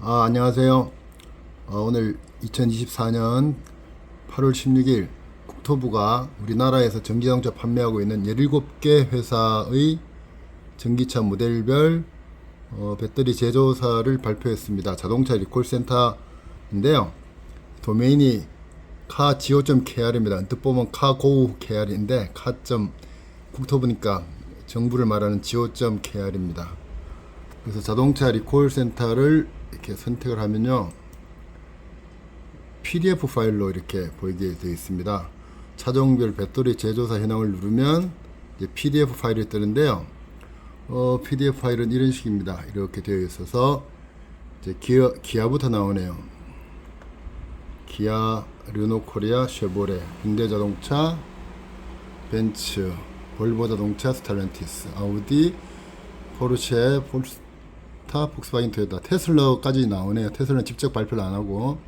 아, 안녕하세요. 어, 오늘 2024년 8월 16일 국토부가 우리나라에서 전기자동차 판매하고 있는 17개 회사의 전기차 모델별 어, 배터리 제조사를 발표했습니다. 자동차 리콜센터인데요. 도메인이 카지오.kr입니다. 뜻 보면 카. 국토부니까 정부를 말하는 지오.kr입니다. 그래서 자동차 리콜 센터를 이렇게 선택을 하면요. PDF 파일로 이렇게 보이게 되어 있습니다. 차종별 배터리 제조사 현황을 누르면 PDF 파일이 뜨는데요. 어, PDF 파일은 이런 식입니다. 이렇게 되어 있어서 이제 기아, 기아부터 나오네요. 기아, 르노 코리아, 쉐보레, 현대자동차, 벤츠, 볼보 자동차, 스탈란티스, 아우디, 포르쉐, 폴스 타, 폭스바겐, 토요타, 테슬라까지 나오네요. 테슬라는 직접 발표를 안 하고.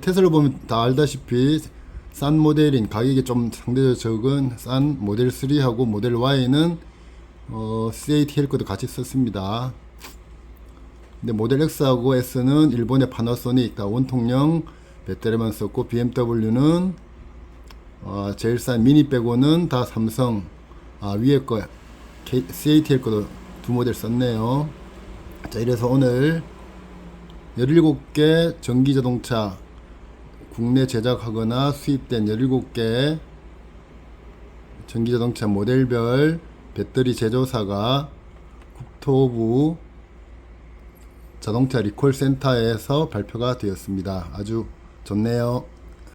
테슬라 보면 다 알다시피 싼 모델인 가격이 좀 상대적으로 적은 싼 모델 3하고 모델 Y는 어, CATL 것도 같이 썼습니다. 근데 모델 X하고 S는 일본의 파나소닉 다 원통령 배터리만 썼고 BMW는 어, 제일 싼 미니 빼고는 다 삼성 아, 위에 거 CATL 거도 두 모델 썼네요. 자, 이래서 오늘 17개 전기 자동차 국내 제작하거나 수입된 17개 전기 자동차 모델별 배터리 제조사가 국토부 자동차 리콜 센터에서 발표가 되었습니다. 아주 좋네요.